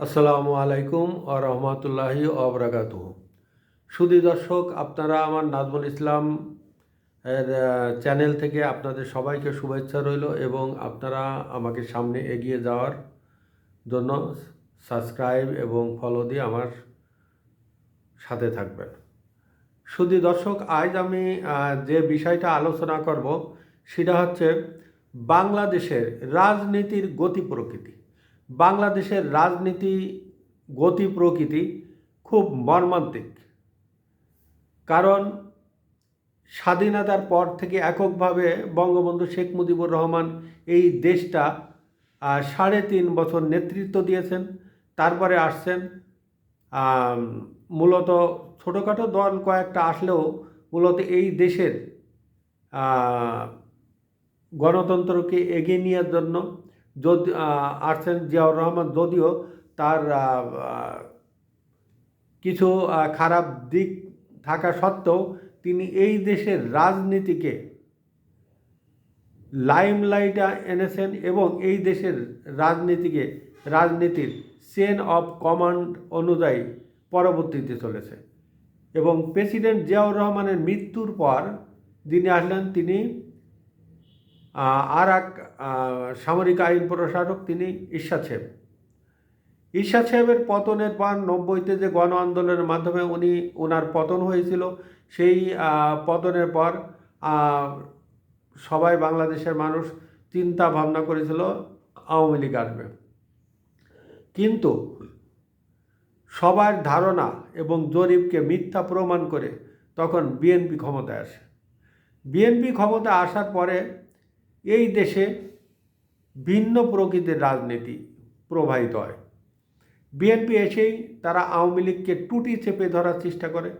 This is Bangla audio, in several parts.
আসসালামু আলাইকুম ও রহমতুল্লাহি অবরাকাত সুদী দর্শক, আপনারা আমার নাজমুল ইসলাম এর চ্যানেল থেকে আপনাদের সবাইকে শুভেচ্ছা রইল এবং আপনারা আমাকে সামনে এগিয়ে যাওয়ার জন্য সাবস্ক্রাইব এবং ফলো দিয়ে আমার সাথে থাকবেন। সুদী দর্শক, আজ আমি যে বিষয়টা আলোচনা করব সেটা হচ্ছে বাংলাদেশের রাজনীতির গতি প্রকৃতি। বাংলাদেশের রাজনীতি, গতি প্রকৃতি খুব মর্মান্তিক। কারণ স্বাধীনতার পর থেকে এককভাবে বঙ্গবন্ধু শেখ মুজিবুর রহমান এই দেশটা সাড়ে তিন বছর নেতৃত্ব দিয়েছেন, তারপরে আসছেন মূলত ছোটোখাটো দল কয়েকটা আসলেও মূলত এই দেশের গণতন্ত্রকে এগিয়ে নেওয়ার জন্য যদি আহ, আসছেন জিয়াউর রহমান যদিও তার কিছু খারাপ দিক থাকা সত্ত্বেও তিনি এই দেশের রাজনীতিকে লাইমলাইটে এনেছেন এবং এই দেশের রাজনীতিকে রাজনীতির চেন অফ কমান্ড অনুযায়ী পরবর্তীতে চলেছে। এবং প্রেসিডেন্ট জিয়াউর রহমানের মৃত্যুর পর যিনি আসলেন তিনি আর এক সামরিক আইন প্রশাসক তিনি ঈর্ষাদ সাহেব। সাহেবের পতনের পর নব্বইতে যে গণ আন্দোলনের মাধ্যমে উনি ওনার পতন হয়েছিল, সেই পতনের পর সবাই বাংলাদেশের মানুষ চিন্তা ভাবনা করেছিল আওয়ামী লীগ আসবে। কিন্তু সবার ধারণা এবং জরিপকে মিথ্যা প্রমাণ করে তখন বিএনপি ক্ষমতায় আসে। বিএনপি ক্ষমতায় আসার পরে এই দেশে ভিন্ন প্রকৃতির রাজনীতি প্রবাহিত হয়। বিএনপি এসেই তারা আওয়ামী লীগকে টুটি চেপে ধরার চেষ্টা করে।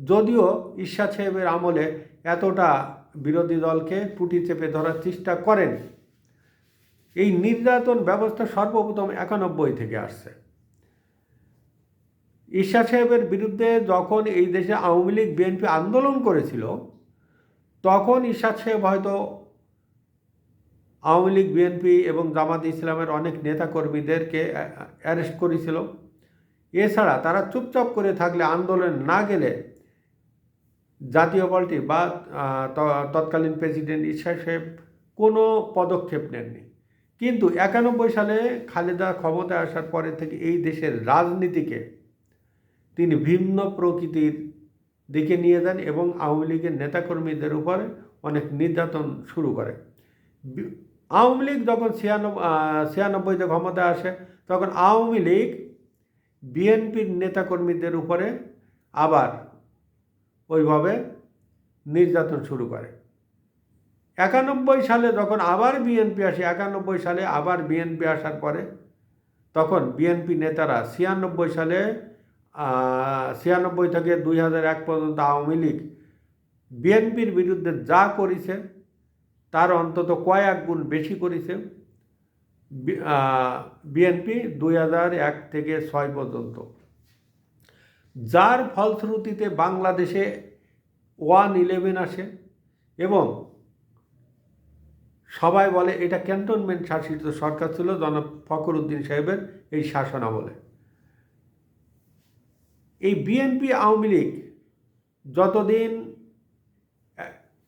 যদিও ঈর্ষাদ সাহেবের আমলে এতটা বিরোধী দলকে টুটি চেপে ধরার চেষ্টা করেন। এই নির্যাতন ব্যবস্থা সর্বপ্রথম একানব্বই থেকে আসছে। ঈর্ষাদ সাহেবের বিরুদ্ধে যখন এই দেশে আওয়ামী লীগ, বিএনপি আন্দোলন করেছিল, তখন ঈর্ষাদ সাহেব হয়তো আওয়ামী লীগ, বিএনপি এবং জামাত ইসলামের অনেক নেতাকর্মীদেরকে অ্যারেস্ট করেছিল। এছাড়া তারা চুপচাপ করে থাকলে আন্দোলন না গেলে জাতীয় পার্টি বা তৎকালীন প্রেসিডেন্ট ঈশা সাহেব কোনো পদক্ষেপ নেননি। কিন্তু একানব্বই সালে খালেদা ক্ষমতায় আসার পরে থেকে এই দেশের রাজনীতিকে তিনি ভিন্ন প্রকৃতির দিকে নিয়ে যান এবং আওয়ামী লীগের নেতাকর্মীদের উপরে অনেক নির্যাতন শুরু করে। আওয়ামী লীগ যখন ছিয়ানব্বই ছিয়ানব্বইতে ক্ষমতায় আসে, তখন আওয়ামী লীগ বিএনপির নেতাকর্মীদের উপরে আবার ওইভাবে নির্যাতন শুরু করে। একানব্বই সালে যখন আবার বিএনপি আসে, একানব্বই সালে আবার বিএনপি আসার পরে তখন বিএনপি নেতারা ছিয়ানব্বই সালে ছিয়ানব্বই থেকে দুই হাজার এক পর্যন্ত আওয়ামী লীগ বিএনপির বিরুদ্ধে যা করেছে তার অন্তত কয়েক গুণ বেশি করেছে? বিএনপি দুই হাজার এক থেকে ছয় পর্যন্ত। যার ফলশ্রুতিতে বাংলাদেশে ওয়ান ইলেভেন আসে এবং সবাই বলে এটা ক্যান্টনমেন্ট শাসিত সরকার ছিল, জনাব ফখরুদ্দিন সাহেবের এই শাসন আমলে এই বিএনপি আওয়ামী লীগ যতদিন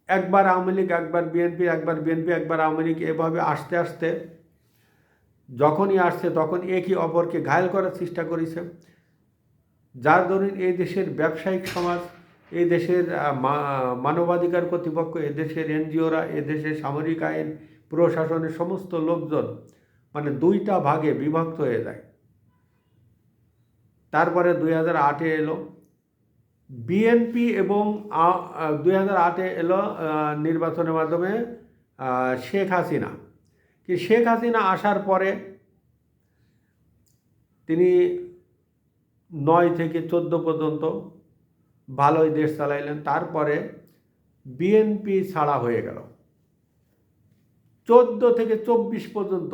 একবার আওয়ামী লীগ, একবার বিএনপি একবার বিএনপি, একবার আওয়ামী লীগ এভাবে আসতে আসতে যখনই আসছে তখন একে অপরকে ঘায়ল করার চেষ্টা করেছে। যার দরুন এই দেশের ব্যবসায়িক সমাজ, এই দেশের মানবাধিকার কর্তৃপক্ষ এদেশের এনজিওরা এদেশের সামরিক আইন, প্রশাসনের সমস্ত লোকজন মানে দুইটা ভাগে বিভক্ত হয়ে যায়। তারপরে দুই হাজার আটে এলো বিএনপি এবং দুই হাজার আটে এলো নির্বাচনের মাধ্যমে শেখ হাসিনা। কি শেখ হাসিনা আসার পরে তিনি নয় থেকে চোদ্দ পর্যন্ত ভালোই দেশ চালাইলেন। তারপরে বিএনপি ছাড়া হয়ে গেল। চোদ্দ থেকে চব্বিশ পর্যন্ত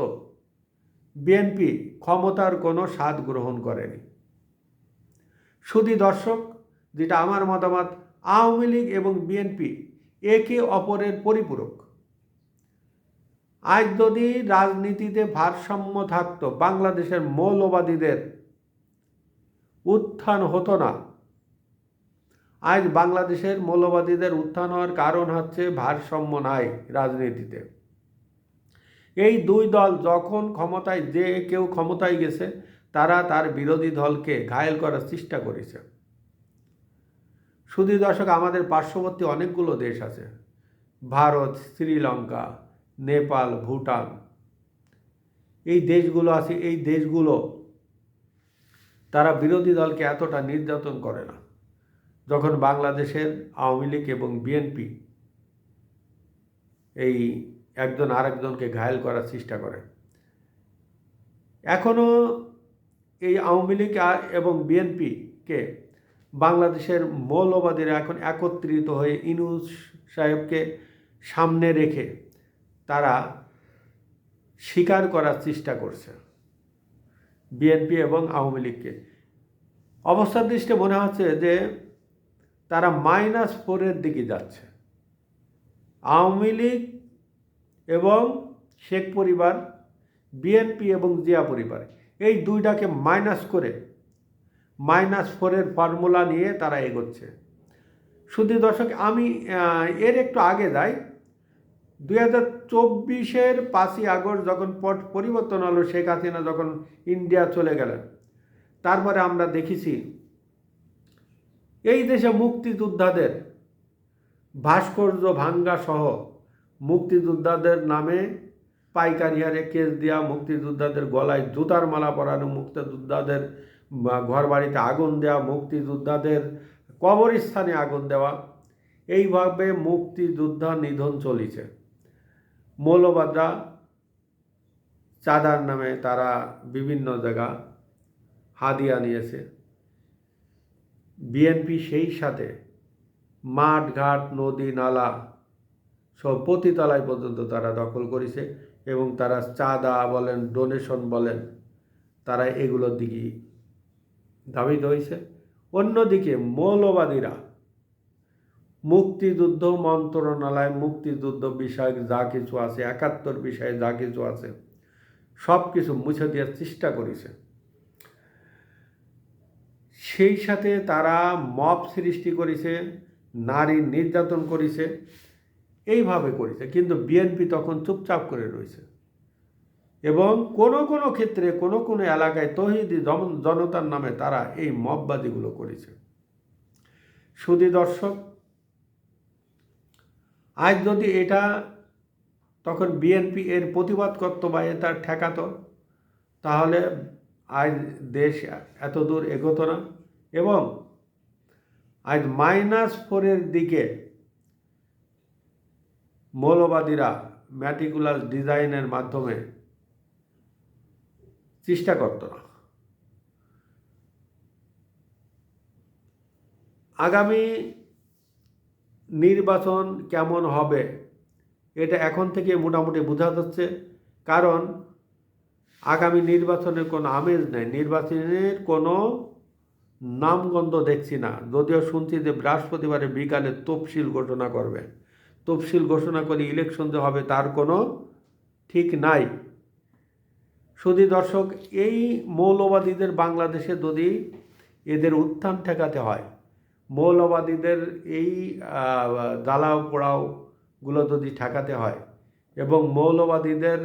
বিএনপি ক্ষমতার কোনো স্বাদ গ্রহণ করেনি। শুধু দর্শক যেটা আমার মতামত, আওয়ামী লীগ এবং বিএনপি একে অপরের পরিপূরক। আজ যদি রাজনীতিতে ভারসাম্য থাকত, বাংলাদেশের মৌলবাদীদের উত্থান হতো না। আজ বাংলাদেশের মৌলবাদীদের উত্থান হওয়ার কারণ হচ্ছে ভারসাম্য নাই রাজনীতিতে। এই দুই দল যখন ক্ষমতায়, যে কেউ ক্ষমতায় গেছে, তারা তার বিরোধী দলকে ঘায়েল করার চেষ্টা করেছে। শুধু দর্শক, আমাদের পার্শ্ববর্তী অনেকগুলো দেশ আছে। ভারত, শ্রীলঙ্কা, নেপাল, ভুটান। এই দেশগুলো আছে, এই দেশগুলো তারা বিরোধী দলকে এতটা নির্যাতন করে না। যখন বাংলাদেশের আওয়ামী লীগ এবং বিএনপি এই একজন আরেকজনকে ঘায়েল করার চেষ্টা করে এখনও এই আওয়ামী লীগ এবং বিএনপিকে বাংলাদেশের মৌলবাদীরা এখন একত্রিত হয়ে ইনুস সাহেবকে সামনে রেখে তারা স্বীকার করার চেষ্টা করছে বিএনপি এবং আওয়ামী লীগকে। অবস্থার দৃষ্টি মনে হচ্ছে যে তারা মাইনাস ফোরের দিকে যাচ্ছে। আওয়ামী লীগ এবং শেখ পরিবার, বিএনপি এবং জিয়া পরিবার, এই দুইটাকে মাইনাস করে মাইনাস ফোরের ফর্মুলা নিয়ে তারা এগোচ্ছে। শুধু দর্শক, আমি এর একটু আগে যাই। দুই হাজার চব্বিশের পাঁচই আগস্ট যখন পট পরিবর্তন হলো, শেখ হাসিনা যখন ইন্ডিয়া চলে গেলেন, তারপরে আমরা দেখেছি এই দেশে মুক্তিযোদ্ধাদের ভাস্কর্য ভাঙ্গা সহ মুক্তিযোদ্ধাদের নামে পাইকারি হারে কেস দেওয়া মুক্তিযোদ্ধাদের গলায় জুতার মালা পরানো, মুক্তিযোদ্ধাদের ঘর বাড়িতে আগুন দেওয়া, মুক্তিযোদ্ধাদের কবরস্থানে আগুন দেওয়া, এইভাবে মুক্তিযোদ্ধা নিধন চলিছে। মৌলবাদরা চাঁদার নামে তারা বিভিন্ন জায়গা হাদিয়া নিয়েছে। বিএনপি সেই সাথে মাঠ, ঘাট, নদী, নালা সব পতিতলায় পর্যন্ত তারা দখল করেছে এবং তারা চাঁদা বলেন ডোনেশন বলেন, তারা এগুলোর দিকে ধাবিত হয়েছে অন্যদিকে মৌলবাদীরা মুক্তিযুদ্ধ মন্ত্রণালয়, মুক্তিযুদ্ধ বিষয়ক যা কিছু আছে, একাত্তর বিষয়ে যা কিছু আছে সব কিছু মুছে দেওয়ার চেষ্টা করেছে। সেই সাথে তারা মব সৃষ্টি করেছে, নারী নির্যাতন করেছে, এইভাবে করেছে। কিন্তু বিএনপি তখন চুপচাপ করে রয়েছে। এবং কোনো কোনো ক্ষেত্রে কোনো কোনো এলাকায় তহিদি জন- জনতার নামে তারা এই মববাদীগুলো করেছে। সুদী দর্শক, আজ যদি এটা তখন বিএনপি এর প্রতিবাদ করতো বা এ তার ঠেকাতো, তাহলে আজ দেশ এত দূর এগোতো না এবং আজ মাইনাস ফোরের দিকে মৌলবাদীরা ম্যাটিকুলাস ডিজাইনের মাধ্যমে চেষ্টা করত না। আগামী নির্বাচন কেমন হবে এটা এখন থেকে মোটামুটি বোঝা যাচ্ছে, কারণ আগামী নির্বাচনের কোনো আমেজ নেই, নির্বাচনের কোনো নামগন্ধ দেখছি না। যদিও শুনছি যে বৃহস্পতিবারে বিকালে তফসিল ঘোষণা করবে। তফসিল ঘোষণা করে ইলেকশন যে হবে তার কোনো ঠিক নাই। শুধু দর্শক, এই মৌলবাদীদের বাংলাদেশে যদি এদের উত্থান ঠেকাতে হয়, মৌলবাদীদের এই দালাও পোড়াওগুলো যদি ঠেকাতে হয় এবং মৌলবাদীদের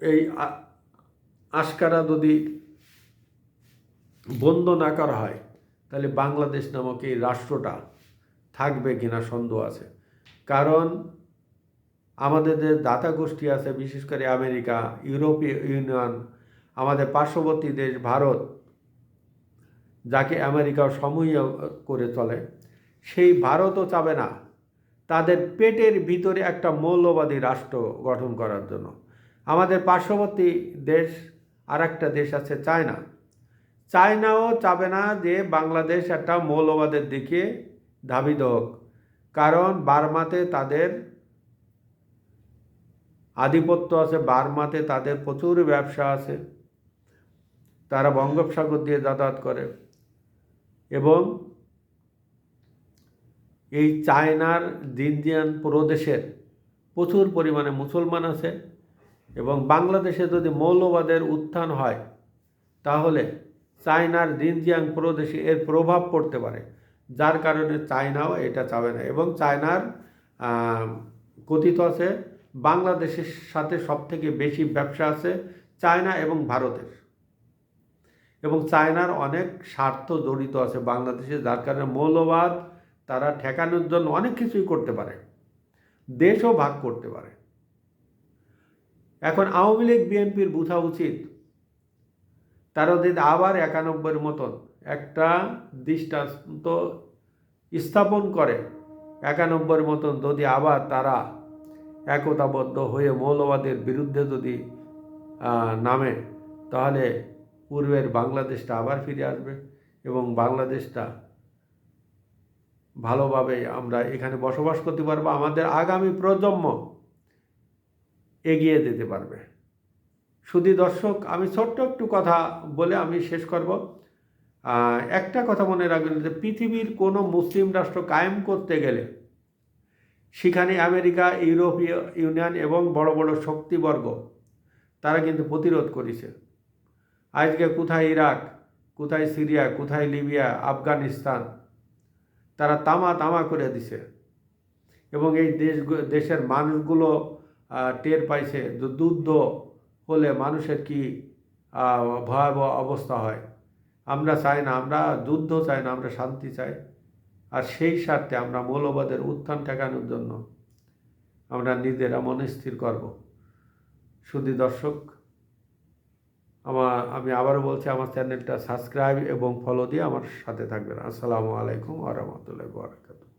এই আশকারা যদি বন্ধ না করা হয়, তাহলে বাংলাদেশ নামক এই রাষ্ট্রটা থাকবে কিনা সন্দেহ আছে। কারণ আমাদের যে দাতা গোষ্ঠী আছে, বিশেষ করে আমেরিকা, ইউরোপীয় ইউনিয়ন, আমাদের পার্শ্ববর্তী দেশ ভারত, যাকে আমেরিকা সমূহীয় করে চলে, সেই ভারতও চাবে না। তাদের পেটের ভিতরে একটা মৌলবাদী রাষ্ট্র গঠন করার জন্য। আমাদের পার্শ্ববর্তী দেশ আর একটা দেশ আছে চায়না। চায়নাও চাবে না যে বাংলাদেশ একটা মৌলবাদের দিকে ধাবিত হোক, কারণ বার্মাতে তাদের আধিপত্য আছে বার্মাতে তাদের প্রচুর ব্যবসা আছে। তারা বঙ্গোপসাগর দিয়ে যাতায়াত করে। এবং এই চায়নার জিনজিয়ান প্রদেশের প্রচুর পরিমাণে মুসলমান আছে এবং বাংলাদেশে যদি মৌলবাদের উত্থান হয়, তাহলে চায়নার জিনজিয়াং প্রদেশে এর প্রভাব পড়তে পারে। যার কারণে চায়নাও এটা চাবে না। এবং চায়নার কথিত আছে বাংলাদেশের সাথে সবথেকে বেশি ব্যবসা আছে চায়না এবং ভারতের। এবং চায়নার অনেক স্বার্থ জড়িত আছে বাংলাদেশে, যার কারণে মৌলবাদ, তারা ঠেকানোর জন্য অনেক কিছুই করতে পারে। দেশও ভাগ করতে পারে। এখন আওয়ামী লীগ, বিএনপির বোঝা উচিত। তারা যদি আবার একানব্বইয়ের মতন একটা দৃষ্টান্ত স্থাপন করে, একানব্বইয়ের মতন যদি আবার তারা একতাবদ্ধ হয়ে মৌলবাদের বিরুদ্ধে যদি নামে, তাহলে পূর্বের বাংলাদেশটা আবার ফিরে আসবে এবং বাংলাদেশটা ভালোভাবে আমরা এখানে বসবাস করতে পারব, আমাদের আগামী প্রজন্ম এগিয়ে যেতে পারবে। শুধু দর্শক, আমি ছোট্ট একটু কথা বলে আমি শেষ করব। একটা কথা মনে রাখবেন যে পৃথিবীর কোনো মুসলিম রাষ্ট্র কায়েম করতে গেলে সেখানে আমেরিকা, ইউরোপীয় ইউনিয়ন এবং বড় বড় শক্তিবর্গ, তারা কিন্তু প্রতিরোধ করেছে। আজকে কোথায় ইরাক, কোথায় সিরিয়া, কোথায় লিবিয়া, আফগানিস্তান, তারা তামা তামা করে দিছে। এবং এই দেশ, দেশের মানুষগুলো টের পাইছে যে যুদ্ধ হলে মানুষের কি ভয়াবহ অবস্থা হয়। আমরা চাই না, আমরা যুদ্ধ চাই না, আমরা শান্তি চাই। আর সেই স্বার্থে আমরা মৌলবাদের উত্থান ঠেকানোর জন্য আমরা নিজেরা মনস্থির করব। শুধু দর্শক আমার আমি আবারও বলছি, আমার চ্যানেলটা সাবস্ক্রাইব এবং ফলো দিয়ে আমার সাথে থাকবেন। আসসালামু আলাইকুম আ রহমতুল্লাহ বরাকাতুহ।